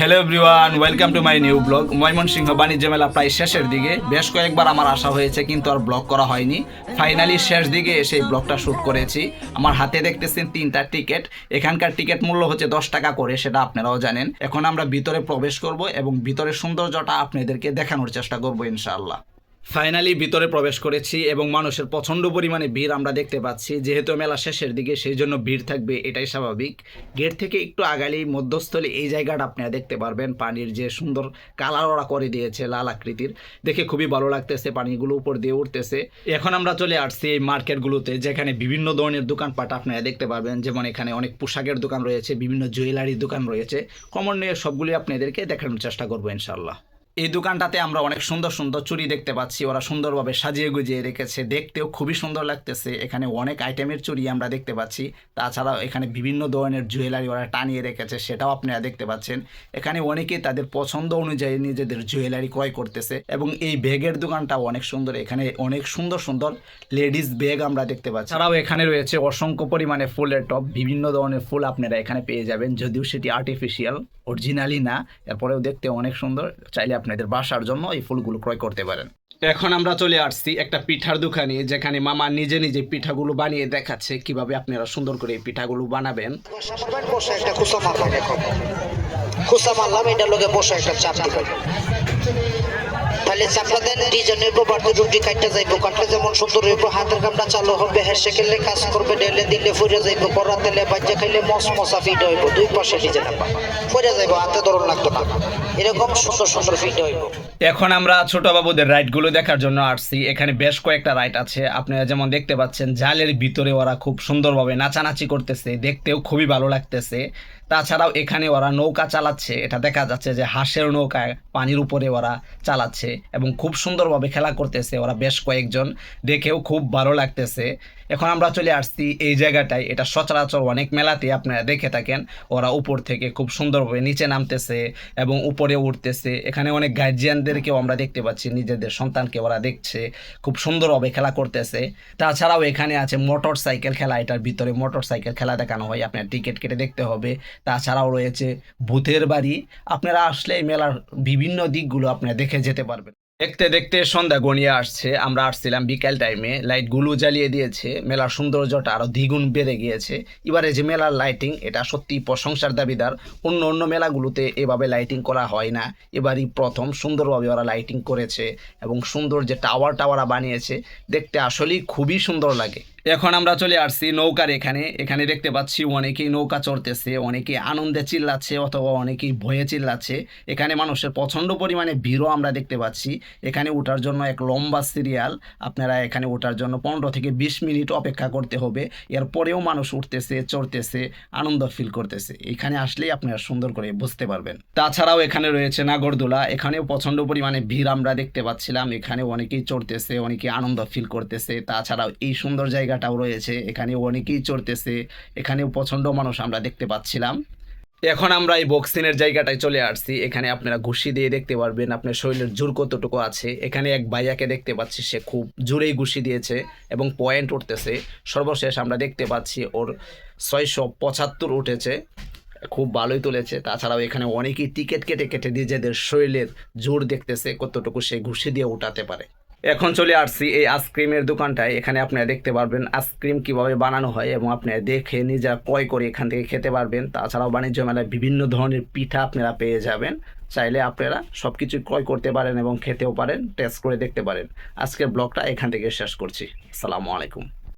Hello everyone welcome to my new blog Mymensingh বাণিজ্য মেলা প্রায় শেষের দিকে। বেশ কয়েকবার আমার আসা হয়েছে কিন্তু আর ব্লগ করা হয়নি। ফাইনালি শেষ দিকে এসে ব্লগটা শ্যুট করেছি। আমার হাতে দেখতেছেন তিনটা টিকিট এখানকার টিকিট মূল্য হচ্ছে দশ টাকা করে, সেটা আপনারাও জানেন। এখন আমরা ভিতরে প্রবেশ করব এবং ভিতরের সৌন্দর্যটা আপনাদেরকে দেখানোর চেষ্টা করব ইনশাআল্লাহ। ফাইনালি ভিতরে প্রবেশ করেছি এবং মানুষের প্রচণ্ড পরিমাণে ভিড় আমরা দেখতে পাচ্ছি। যেহেতু মেলা শেষের দিকে, সেই জন্য ভিড় থাকবে, এটাই স্বাভাবিক। গেট থেকে একটু আগালেই মধ্যস্থলে এই জায়গাটা আপনারা দেখতে পারবেন। পানির যে সুন্দর কালার ওরা করে দিয়েছে লাল আকৃতির। দেখে খুবই ভালো লাগতেছে, পানিগুলো উপর দিয়ে উঠতেছে। এখন আমরা চলে আসছি এই মার্কেটগুলোতে, যেখানে বিভিন্ন ধরনের দোকানপাট আপনারা দেখতে পাবেন যেমন এখানে অনেক পোশাকের দোকান রয়েছে, বিভিন্ন জুয়েলারির দোকান রয়েছে। কমন নিয়ে সবগুলি আপনাদেরকে দেখানোর চেষ্টা করব ইনশাল্লাহ এই দোকানটাতে আমরা অনেক সুন্দর সুন্দর চুড়ি দেখতে পাচ্ছি। ওরা সুন্দরভাবে সাজিয়ে গুজিয়ে রেখেছে। দেখতেও খুবই সুন্দর লাগতেছে। এখানে অনেক আইটেমের চুড়ি আমরা দেখতে পাচ্ছি। তাছাড়াও এখানে বিভিন্ন ধরনের জুয়েলারি ওরা টানিয়ে রেখেছে, সেটাও আপনারা দেখতে পাচ্ছেন। এখানে অনেকেই তাদের পছন্দ অনুযায়ী নিজেদের জুয়েলারি ক্রয় করতেছে এবং এই ব্যাগের দোকানটাও অনেক সুন্দর। এখানে অনেক সুন্দর সুন্দর লেডিস ব্যাগ আমরা দেখতে পাচ্ছি। ছাড়াও এখানে রয়েছে অসংখ্য পরিমাণে ফুলের টপ বিভিন্ন ধরনের ফুল আপনারা এখানে পেয়ে যাবেন, যদিও সেটি আর্টিফিশিয়াল অরিজিনালি না। এরপরেও দেখতে অনেক সুন্দর। চাইলে আপনাদের বাসার জন্য এই ফুলগুলো ক্রয় করতে পারেন। এখন আমরা চলে আসছি একটা পিঠার দোকানে যেখানে মামা নিজে নিজে পিঠাগুলো বানিয়ে দেখাচ্ছে কীভাবে আপনারা সুন্দর করে এই পিঠাগুলো বানাবেন। একটা খুসা মারলাম এখন খুসা মারলাম এটার লোকে বসে একটা চাপ তাহলে চাপটা দেন ডিজাইন হইব বাড়তি রুটি কাটতে যাইব। কাটলে যেমন সুন্দর হইব, হাতের কামটা চালু হবে হেসে খেললে কাজ করবে ডেলে দিলে ফুরে যাইব করা তেলে বাজ্যা খাইলে মস মশা ফিট হইব, দুই পাশে ডিজাইন ফুরে যাইব, হাতে ধরন লাগতো না। এরকম সুন্দর সুন্দর ফিট হইব। এখন আমরা ছোট বাবুদের রাইডগুলো দেখার জন্য আসছি। এখানে বেশ কয়েকটা রাইড আছে। আপনারা যেমন দেখতে পাচ্ছেন, জালের ভিতরে ওরা খুব সুন্দরভাবে নাচানাচি করতেছে। দেখতেও খুবই ভালো লাগতেছে। তাছাড়াও এখানে ওরা নৌকা চালাচ্ছে। এটা দেখা যাচ্ছে যে হাঁসের নৌকায় পানির উপরে ওরা চালাচ্ছে। এবং খুব সুন্দরভাবে খেলা করতেছে। ওরা বেশ কয়েকজন। দেখেও খুব ভালো লাগতেছে। এখন আমরা চলে আসছি এই জায়গাটায়। এটা সচরাচর অনেক মেলাতে আপনারা দেখে থাকেন। ওরা উপর থেকে খুব সুন্দরভাবে নিচে নামতেছে এবং উপরে উঠতেছে। এখানে অনেক গার্জিয়ানদেরকেও আমরা দেখতে পাচ্ছি। নিজেদের সন্তানকে ওরা দেখছে। খুব সুন্দরভাবে খেলা করতেছে। তাছাড়াও এখানে আছে মোটর সাইকেল খেলা। এটার ভিতরে মোটর সাইকেল খেলা দেখানো হয়। আপনার টিকিট কেটে দেখতে হবে। তাছাড়াও রয়েছে ভূতের বাড়ি। আপনারা আসলে এই মেলার বিভিন্ন দিকগুলো আপনারা দেখে যেতে পারবেন। দেখতে দেখতে সন্ধ্যা গড়িয়ে আসছে। আমরা আসছিলাম বিকেল টাইমে লাইটগুলো জ্বালিয়ে দিয়েছে। মেলার সৌন্দর্যটা আরও দ্বিগুণ বেড়ে গিয়েছে। এবারে যে মেলার লাইটিং এটা সত্যি প্রশংসার দাবিদার। অন্য অন্য মেলাগুলোতে এভাবে লাইটিং করা হয় না। এবারই প্রথম সুন্দরভাবে ওরা লাইটিং করেছে এবং সুন্দর যে টাওয়ার টাওয়ারা বানিয়েছে, দেখতে আসলেই খুবই সুন্দর লাগে। এখন আমরা চলে আসছি নৌকার এখানে। এখানে দেখতে পাচ্ছি অনেকেই নৌকা চড়তেছে, অনেকেই আনন্দে চিল্লাচ্ছে অথবা অনেকেই ভয়ে চিল্লাচ্ছে। এখানে মানুষের প্রচণ্ড পরিমাণে ভিড়ও আমরা দেখতে পাচ্ছি। এখানে ওঠার জন্য এক লম্বা সিরিয়াল। আপনারা এখানে ওঠার জন্য পনেরো থেকে বিশ মিনিট অপেক্ষা করতে হবে। এরপরেও মানুষ উঠতেছে, চড়তেছে, আনন্দ ফিল করতেছে। এখানে আসলেই আপনারা সুন্দর করে বুঝতে পারবেন। তাছাড়াও এখানে রয়েছে নাগরদোলা। এখানেও প্রচণ্ড পরিমাণে ভিড় আমরা দেখতে পাচ্ছিলাম। এখানে অনেকেই চড়তেছে অনেকেই আনন্দ ফিল করতেছে। তাছাড়াও এই সুন্দর জায়গাটাও রয়েছে। এখানে অনেকেই চড়তেছে। এখানেও প্রচণ্ড মানুষ আমরা দেখতে পাচ্ছিলাম। এখন আমরা এই বক্সিনের জায়গাটায় চলে আসছি। এখানে আপনারা ঘুষি দিয়ে দেখতে পারবেন, আপনার শরীরের জোর কতটুকু আছে। এখানে এক ভাইয়াকে দেখতে পাচ্ছি, সে খুব জোরেই ঘুষি দিয়েছে এবং পয়েন্ট উঠতেছে। সর্বশেষ আমরা দেখতে পাচ্ছি, ওর ছয়শো পঁচাত্তর উঠেছে, খুব ভালোই তুলেছে। তাছাড়াও এখানে অনেকেই টিকিট কেটে কেটে নিজেদের শরীরের জোর দেখতেছে কতটুকু সে ঘুষি দিয়ে উঠাতে পারে। এখন চলে আসছি এই আইসক্রিমের দোকানটায়। এখানে আপনারা দেখতে পারবেন আইসক্রিম কীভাবে বানানো হয় এবং আপনারা দেখে নিজেরা ক্রয় করে এখান থেকে খেতে পারবেন। তাছাড়াও বাণিজ্য মেলায় বিভিন্ন ধরনের পিঠা আপনারা পেয়ে যাবেন। চাইলে আপনারা সব কিছু ক্রয় করতে পারেন এবং খেতেও পারেন টেস্ট করে দেখতে পারেন। আজকের ব্লগটা এখান থেকে শেষ করছি। আসসালামু আলাইকুম।